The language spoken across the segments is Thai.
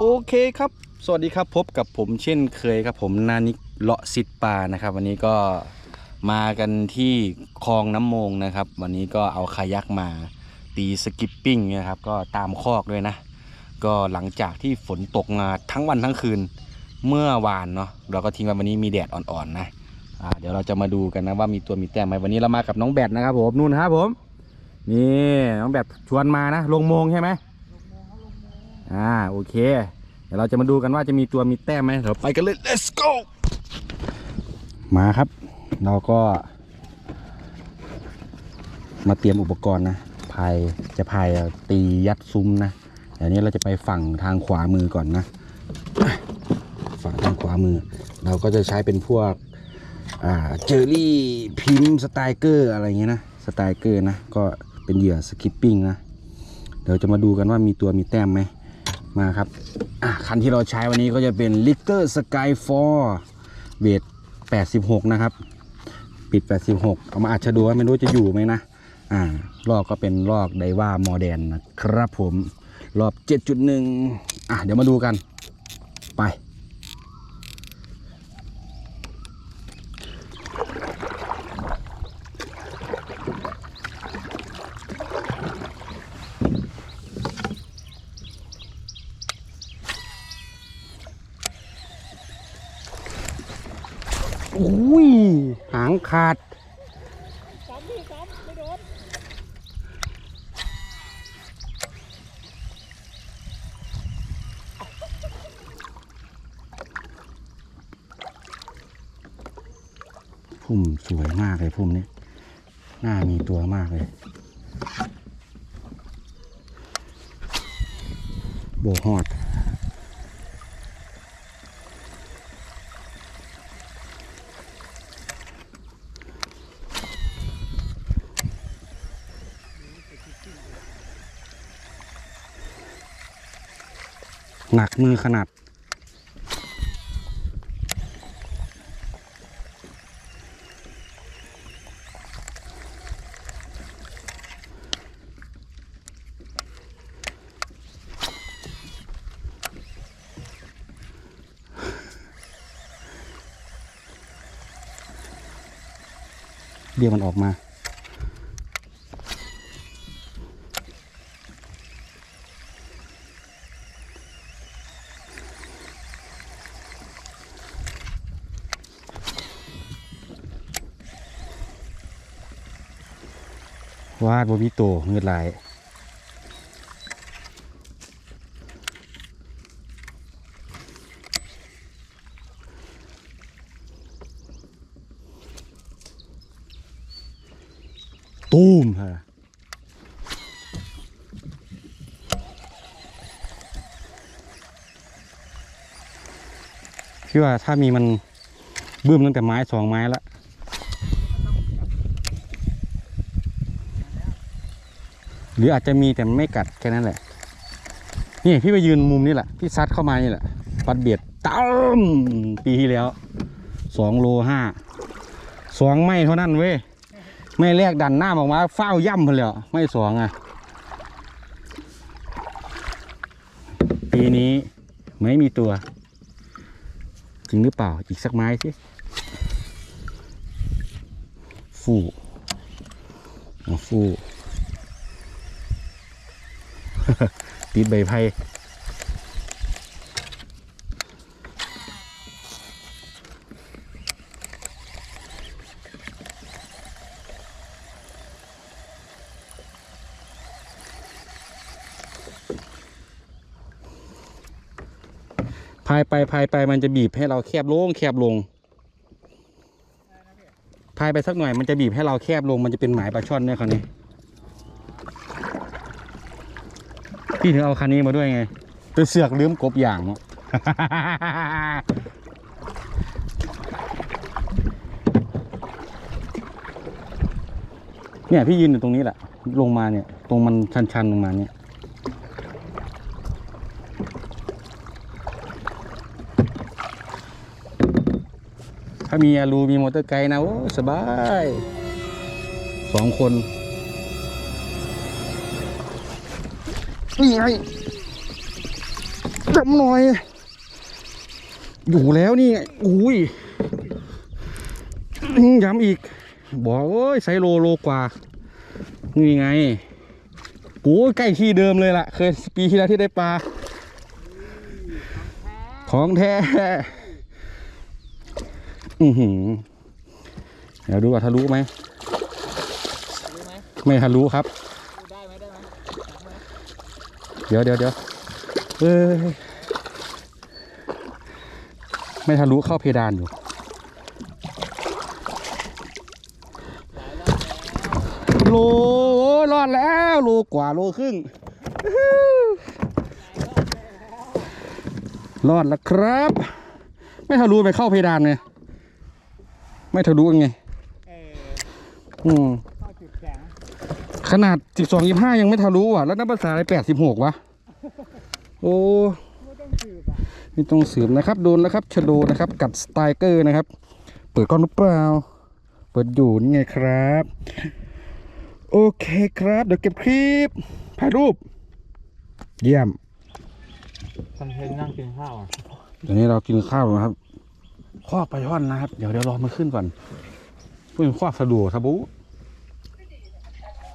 โอเคครับ สวัสดีครับพบกับผมเช่นเคยครับผมนานิกเลาะซิดปลานะครับ วันนี้ก็มากันที่คลองน้ำมงนะครับ วันนี้ก็เอาคายักมาตีสกิปปิ้งนะครับ ก็ตามคอกด้วยนะ ก็หลังจากที่ฝนตกมาทั้งวันทั้งคืนเมื่อวานเนาะเราก็ทิ้งไว้วันนี้มีแดดอ่อนๆนะอ่าเดี๋ยวเราจะมาดูกันนะว่ามีตัวมีแต้มไหมวันนี้เรามากับน้องแบดนะครับผมนู่นครับผมนี่น้องแบดชวนมานะลงมงใช่ไหม อ่าโอเค เดี๋ยวเราจะมาดูกันว่าจะมีตัวมีแต้มไหมเดี๋ยวไปกันเลย let's go มาครับ เราก็มาเตรียมอุปกรณ์นะพายจะพายตียัดซุ้มนะเดี๋ยวนี้เราจะไปฝั่งทางขวามือก่อนนะ ฝั่งทางขวามือ เราก็จะใช้เป็นพวกอ่าเจอรี่พิมพ์สไตเกอร์อะไรเงี้ยนะสไตเกอร์นะ ก็เป็นเหยื่อสกิปปิ้งนะ เดี๋ยวจะมาดูกันว่ามีตัวมีแต้มไหม มาครับคันที่เราใช้วันนี้ก็จะเป็น Litter Sky 4เวท86 นะครับ ปิด 86 เอามาอัดชะดูว่าไม่รู้จะอยู่ไหมนะอ่าลอกก็เป็นลอกไดว่าโมเดนนะครับผมรอบ 7.1 อะเดี๋ยวมาดูกันไป อุ้ย หาง ขาดพุ่มสวยมากเลยพุ่มนี้หน้ามีตัวมากเลย โบฮอด หนักมือขนาดเรียกมันออกมา วาดบวิโตเงือดไหลายตูมฮะพี่ว่าถ้ามีมันบึ้มตั้งแต่ไม้สองไม้ละ หรืออาจจะมีแต่มันไม่กัดแค่นั้นแหละ นี่พี่ไปยืนมุมนี่แหละ พี่ซัดเข้ามานี่แหละ ปัดเบียดตั้มปีที่แล้วสองโลห้าสองไม่เท่านั้นเว้ย ไม่แรกดันหน้าออกมาเฝ้าย่ำเพนเลยไม่สองอะ ปีนี้ไม่มีตัว จริงหรือเปล่าอีกสักไม้สิฟูฟู ติดใบไผ่พายไปพายไปมันจะบีบให้เราแคบลง แคบลงพายไปสักหน่อยมันจะบีบให้เราแคบลงมันจะเป็นหมายปลาช่อนเนี่ยคราวนี้ พี่ถึงเอาคันนี้มาด้วยไงไปเสือกลืมกบอย่างเนาะเนี่ยพี่ยืนอยู่ตรงนี้แหละ ลงมาเนี่ย ตรงมันชันๆลงมาเนี่ยถ้ามีอารูมีมอเตอร์ไกด์นะโอ้สบายสองคน นี่ไงจำหน่อย อยู่แล้วนี่อุ้ยย้ำอีก บอกโอ้ยไซโลโลกว่า นี่ไงโอ้ใกล้ที่เดิมเลยล่ะ เคยปีที่แล้วที่ได้ปลา ของแท้ อือหือ เดี๋ยวดูว่าทะลุไหม ไม่ทะลุครับ ได้ไหมได้ไหม เดี๋ยวเดี๋ยวเดี๋ยวเอ้ยไม่ทะลุเข้าเพดานอยู่ โลรอดแล้วโลกว่าโลครึ่ง รอดแล้วครับ ไม่ทะลุไปเข้าเพดานไงไม่ทะลุยังไงอออืม ขนาด12 25ยังไม่ทะลุอะ แล้วนับภาษาอะไร86วะ โอ้ไม่ต้องสืบอะไม่ต้องสืบนะครับ โดนแล้วครับชะโดนะครับ กัดสไตรเกอร์นะครับ เปิดกล้องหรือเปล่า เปิดอยู่นี่ไงครับ โอเคครับ เดี๋ยวเก็บคลิปถ่ายรูป เยี่ยมคอนเทนต์นั่งกินข้าวอะตอนนี้เรากินข้าวนะครับคอกปลาช่อนนะครับ เดี๋ยวเดี๋ยวรอมันขึ้นก่อนเพื่อนคอกสะดวกทะบุ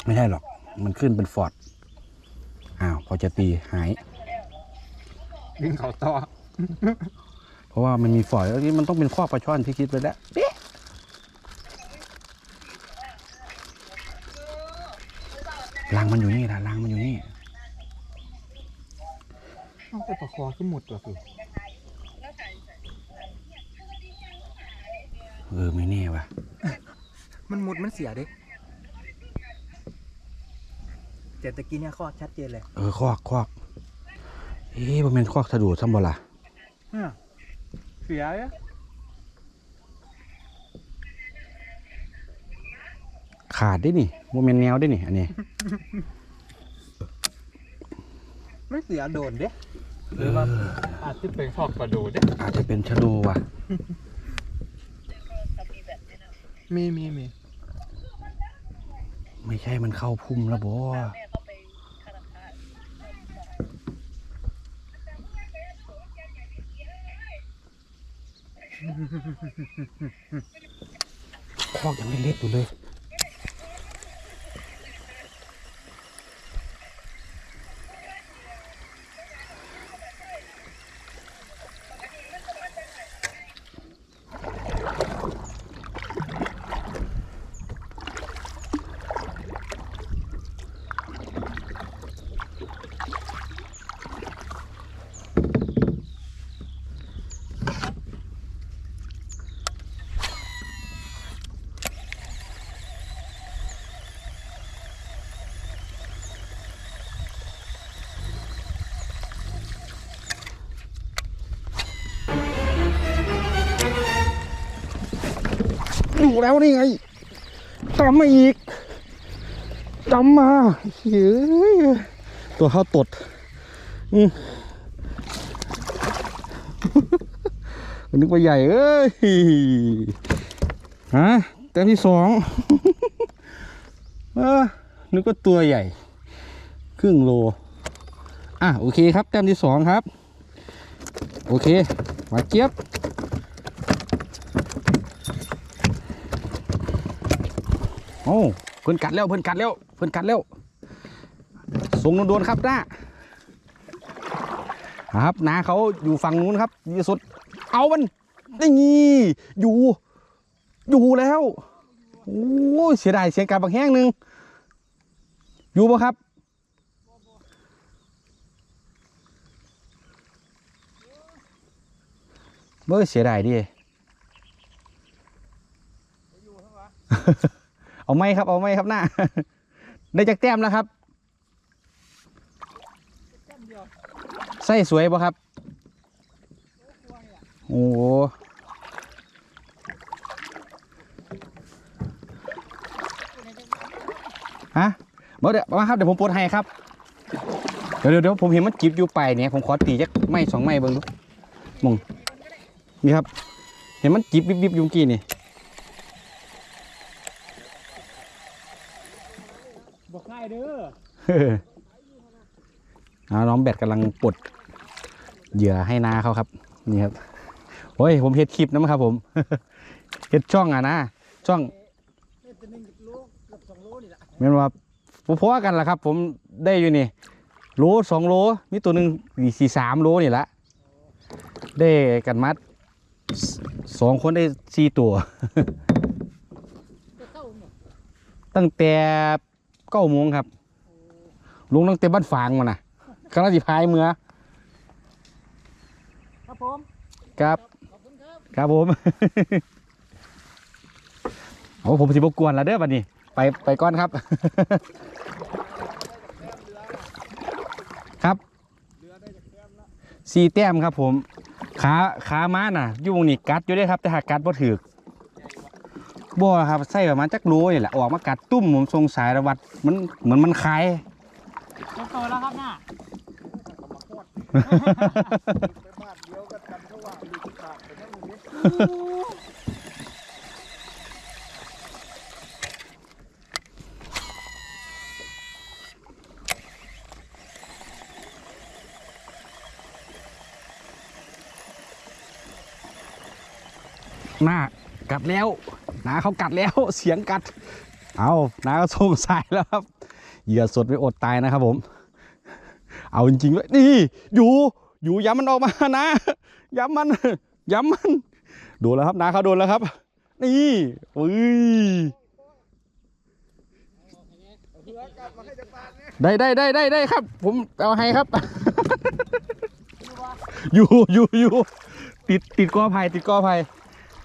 ไม่ใช่หรอก มันขึ้นเป็นฟอร์ดอ้าวพอจะตีหายกินเขาต่อ เพราะว่ามันมีฝอยแล้วนี่มันต้องเป็นข้อกปลาช่อนที่คิดไปแล้วเอ๊ะรังมันอยู่นี่นะรังมันอยู่นี่ต้องไปประคอขึ้นหมดตัวสิเออไม่แน่ว่ะ มันหมดมันเสียดิ แต่ตะกี้เนี่ยข้อชัดเจนเลยเออคอกคอกเอ๊ะมันเป็นคอกสะดวกซ้ำบ่ล่ะเสียอะขาดได้นี่โมเมนแนวได้นี่อันนี้ ไม่เสียโดนเด้หรือว่าอาจจะเป็นชอบกระโดดเด้ อาจจะเป็นชะโดว่ะ มีมีมีไม่ใช่มันเข้าพุ่มแล้วบ่ คอกยังเล็กๆอยู่เลย อยู่แล้วนี่ไงตามมาอีกตามมาเฮ้ยตัวเข้าตดอืมนึกว่าใหญ่เอ้ยฮะแต้มที่สองเออนึกว่าตัวใหญ่ ครึ่งโล อะโอเคครับ แต้มที่สองครับ โอเคหวานเจี๊ยบ อ้เพิ่นกัดแล้วเพิ่นกัดแล้วเพิ่นกัดแล้วส่งโดนๆครับน้าครับนาเขาอยู่ฝั่งนู้นครับดีที่สุด เอามันนี่อยู่ อยู่แล้วโอ้เสียดายเสียงการบักแห้งหนึ่งอยู่ปะครับเมื่อเสียดายดิ เอาไหมครับ เอาไหมครับหน้า ได้จากแต้มแล้วครับไส้สวยปะครับ โอ้โหฮะเดี๋ยวมาครับเดี๋ยวผมปลดให้ครับ เดี๋ยวเดี๋ยวผมเห็นมันจิบอยู่ไปเนี่ยผมขอตีจักไม้สองไม้เบิ่งดูมองนี่ครับ เห็นมันจิบวิบวิบอยู่กี้นี่ บอกง่าย เด้ออ่าน้องแบตกำลังปลดเหยื่อให้นาเขาครับ นี่ครับโอ้ยผมเฮ็ดคลิปนะครับผมเฮ็ดช่องอะนะช่องนี่ตัวหนึงโลเกือบสองโลนี่แหละแม่นว่าพอๆกันล่ะครับ ผมได้อยู่นี่โลสองโลมีตัวหนึ่งสี่สามโลนี่ละได้กันมัดสองคนได้สี่ตัว ตั้งแต่ เก้าโมงครับ ลุงตั้งแต่บ้านฝางมานะกำลังสิพายเมือครับผมครับขอบคุณครับ ครับผม โอ้ผมสิบกวนแล้วเด้อบัดนี้ ไปไปก่อนครับ ครับสี่แต้มครับผม ขาขาม้าน่ะอยู่วงนี้กัดอยู่เด้อครับ แต่หากกัดบ่ถือก บ่ครับใส่ประมาณจักโลนี่แหละออกมากัดตุ้มผมสงสัยระวัดมันเหมือนมันคายจะโตแล้วครับหน้าหน้ากัดแล้วห นาเขากัดแล้วเสียงกัด เอานาก็ส่งสัยแล้วครับเหยื่อสดไม่อดตายนะครับผม เอาจริงๆเลยนี่อยู่อยู่ย้ำมันออกมานะย้ำมันย้ำมันโดนแล้วครับนาเขาโดนแล้วครับ นี่อุ้ยได้ได้ได้ได้ได้ครับ ผมเอาให้ครับ อยู่อยู่อยู่ติดติดกอไผ่ติดกอไผ่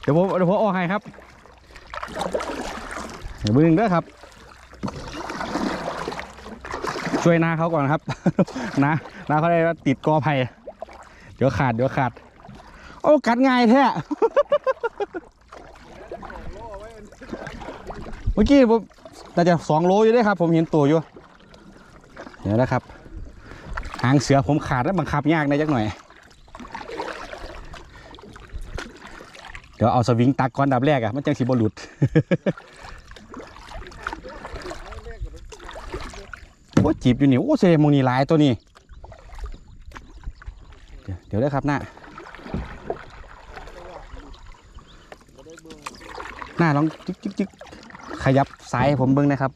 เดี๋ยวผมเดี๋ยวผมออกให้ครับ เดี๋ยวมือหนึ่งเด้อครับ ช่วยนาเขาก่อนครับนานาเขาได้ติดกอไผ่เดี๋ยวขาดเดี๋ยวขาด โอ้กัดง่ายแท้เมื่อกี้ผมน่าจะสองโลอยู่ด้วยครับ ผมเห็นตัวอยู่ เดี๋ยวนะครับ หางเสือผมขาดแล้วบังคับยากในจักหน่อย เดี๋ยวเอาสวิงตักก่อนดับแรกอะมันจังสีบหลุดโอ้จีบอยู่นี่โอ้เซมงนี่หลายตัวนี้ เดี๋ยวได้ครับหน้าหน้าลองจึ๊กจึ๊กจึ๊กขยับซ้ายผมเบิ้งนะครับ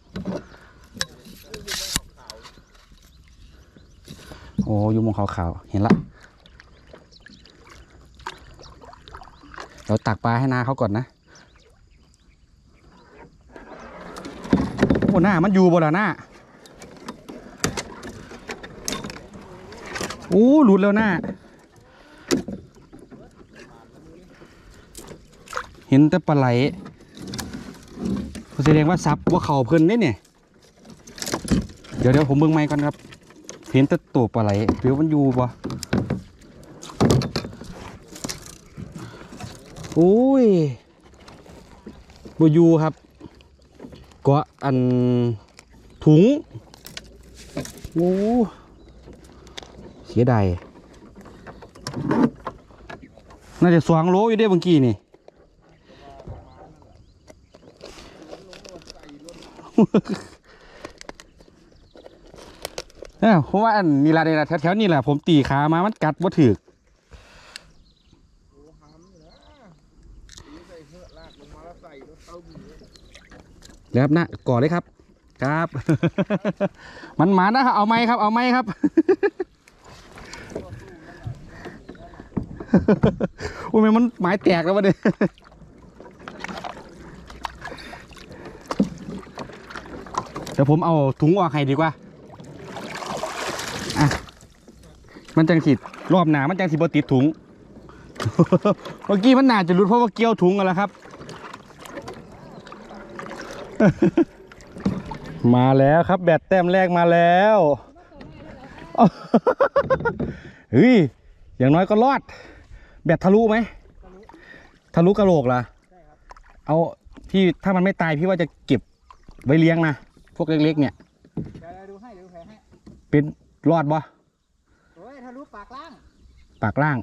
โอ้อยูมองขาวๆเห็นละ เดี๋ยวตักปลาให้นาเขาก่อนนะ โอ้หน้ามันอยู่บ่ล่ะหน้าโอ้หลุดแล้วหน้า เห็นแต่ปลาไหลแสดงว่าซับว่าเข่าเพิ่นนี่เนี่ย เดี๋ยวเดี๋ยวผมเบิ่งไม้ก่อนครับ เห็นแต่ตัวปลาไหลหรือมันอยู่ปะ อ้ยบอยู่ครับเก็อันถุงโอ้เสียดายน่าจะสวางโลอยู่ได้เมื่อกี้นี่เอ้าเพราะว่าอันนี่ละนี่ละแถวๆนี่แหละผมตีขามามันกัดว่าถือ แล้วครับนะก่อเลยครับ ครับ มันหมานะครับเอาไม้ครับ เอาไม้ครับโอ้ยมันไม้แตกแล้ววะเนี่ยเดี๋ยวผมเอาถุงออกให้ดีกว่าอะมันจังสิรอบหนามันจังสิบติดถุง เมื่อกี้มันหนาจะรุดเพราะว่าเกี่ยวถุงกันแล้วครับ มาแล้วครับแบตแต้มแรกมาแล้วเฮ้ยอย่างน้อยก็รอด แบตทะลุไหมทะลุกระโหลกเหรอเอาพี่ถ้ามันไม่ตายพี่ว่าจะเก็บไว้เลี้ยงนะพวกเล็กๆเนี่ยเดี๋ยวดูให้เดี๋ยวดูแผลให้เป็นรอดบ่โอ้ยทะลุปากล่าง ปากล่าง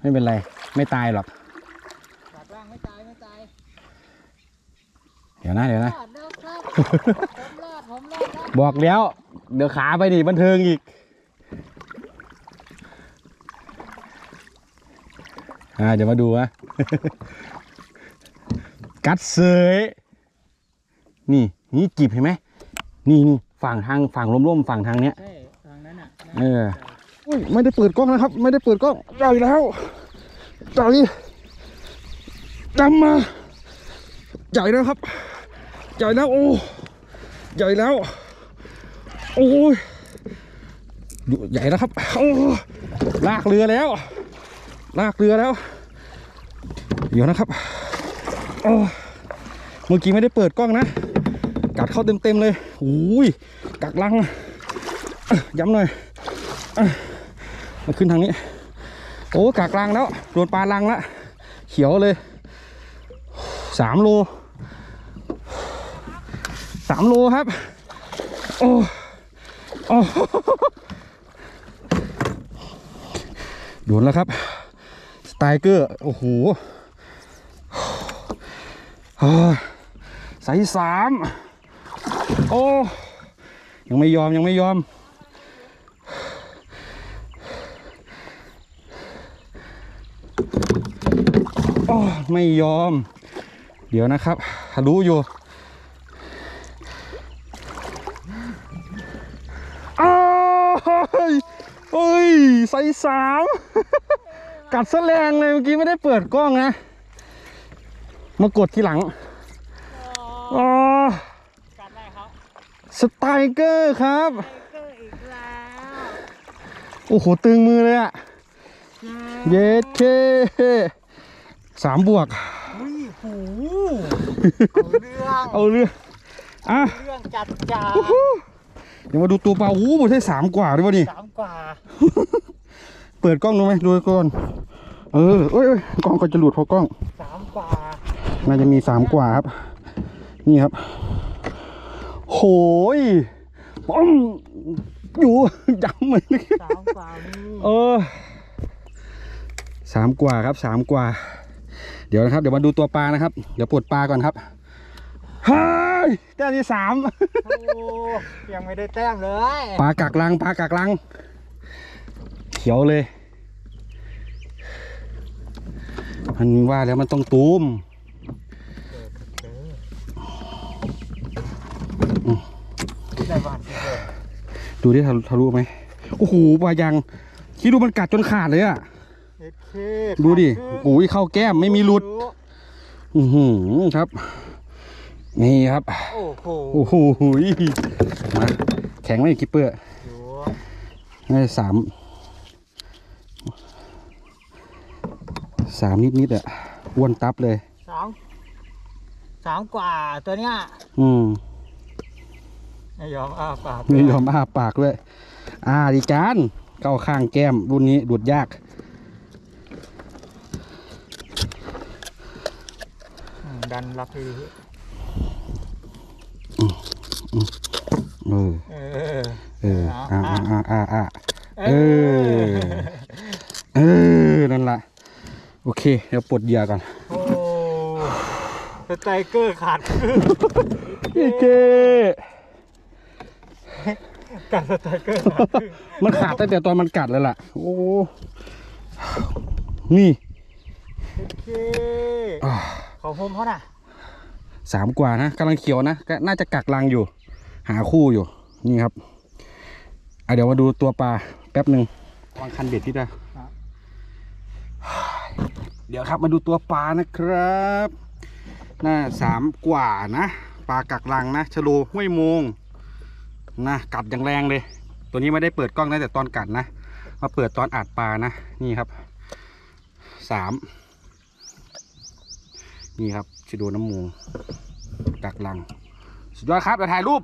ไม่เป็นไร ไม่ตายหรอก ปากล่างไม่ตายไม่ตาย เดี๋ยวนะเดี๋ยวรนะอดแล้วครับผมรอดผมรอดแล้วบอกแล้ว เดี๋ยวขาไปดิบันเทิงอีกอ่าเดี๋ยวมาดูนะ กัดเสยนี่นี่จีบเห็นไหมนี่นี่ฝั่งทางฝั่งร่มๆฝั่งทางเนี้ย ใช่ทางนั้นอะเออ อุ้ยไม่ได้เปิดกล้องนะครับ ไม่ได้เปิดกล้องใหญ่แล้วใหญ่จำมาใหญ่แล้วครับ ใหญ่แล้วโอ้ใหญ่แล้ว โอ้ยดูใหญ่แล้วครับโอ้ลากเรือแล้ว ลากเรือแล้วเดี๋ยวนะครับโอ้เมื่อกี้ไม่ได้เปิดกล้องนะ กัดเข้าเต็มๆเลยโอ้ยกักลังย้ำหน่อยมาขึ้นทางนี้ โอ้กากลังแล้วโดนปลาลังละเขียวเลยสามโล สามโลครับ โอ้โอ้โดนแล้วครับ สไตเกอร์ โอ้โหฮ้ยใส่สามโอ้ยังไม่ยอมยังไม่ยอม โอ้ไม่ยอม เดี๋ยวนะครับทะลุอยู่ ฮ้ยใส่สามกัดแสแลงเลยเมื่อกี้ไม่ได้เปิดกล้องนะ มากดทีหลังอ๋อกัดได้ครับสไตรเกอร์ครับเกอร์อีกแล้วโอ้โหตึงมือเลยอะเย็ดเคสามบวกอุ้ยหูเอาเรื่องเอาเรื่องอะเรื่องจัดจ้า เดี๋ยวมาดูตัวปลาอู้หมดได้สามกว่าด้วยวะนี่สามกว่า เปิดกล้องดูไหมดูก่อน เออเอ้ยเอ้ยกล้องก็จะหลุดเพราะกล้องสามกว่า น่าจะมีสามกว่าครับ นี่ครับ โหยป้อมอยู่ย้ำเหมือนสามกว่านี่เออสามกว่าครับสามกว่า เดี๋ยวนะครับ เดี๋ยวมาดูตัวปลานะครับ เดี๋ยวปลดปลาก่อนครับเฮ้ ยแต้มที่สามโอ้ยังไม่ได้แต้มเลยปลากักลังปลากักลัง เขียวเลย มันว่าแล้วมันต้องตูมได้บ้านที่เดิมดูที่ทะลุทะลุไหมโอ้โหปลายังคิดดูมันกัดจนขาดเลยอะเอ็ดเคดูดิขาขึ้นโอ้ยเข้าแก้มไม่มีหลุด อือหือครับ นี่ครับ โอ้โหโอ้โหมาแข็งไหมคิปเปอร์อยู่ได้สามสามนิดนิดๆอะอ้วนตับเลยสามสามกว่าตัวเนี้ยอืมไม่ยอมอ้าปากไม่ยอมอ้าปากด้วยอ่าดีจานเข้าข้างแก้มรุ่นนี้ดูดยากอืมดันรับดี เออเออเอออ่าอ่าอ่าอ่าเอเอออเออนั่นละโอเคเดี๋ยวปลดเหยื่อก่อนโอ้สไตรเกอร์ขาดครึ่งโอเคกัดสไตรเกอร์ขาดครึ่งมันขาดตั้งแต่ตอนมันกัดแล้วล่ะ โอ้นี่โอเคของผมเขาน่ะสามกว่านะกำลังเขียวนะก็น่าจะกักรังอยู่ หาคู่อยู่นี่ครับอะเดี๋ยวมาดูตัวปลาแป๊บหนึ่งวางคันเบ็ดที่ได้เดี๋ยวครับมาดูตัวปลานะครับน่าสามกว่านะปลากักรังนะชะโลห้วยโมงนะกัดอย่างแรงเลย ตัวนี้ไม่ได้เปิดกล้องนะแต่ตอนกัดนะมาเปิดตอนอัดปลานะนี่ครับสามนี่ครับชะโดน้ำมูกักลัง สุดยอดครับเดี๋ยวถ่ายรูป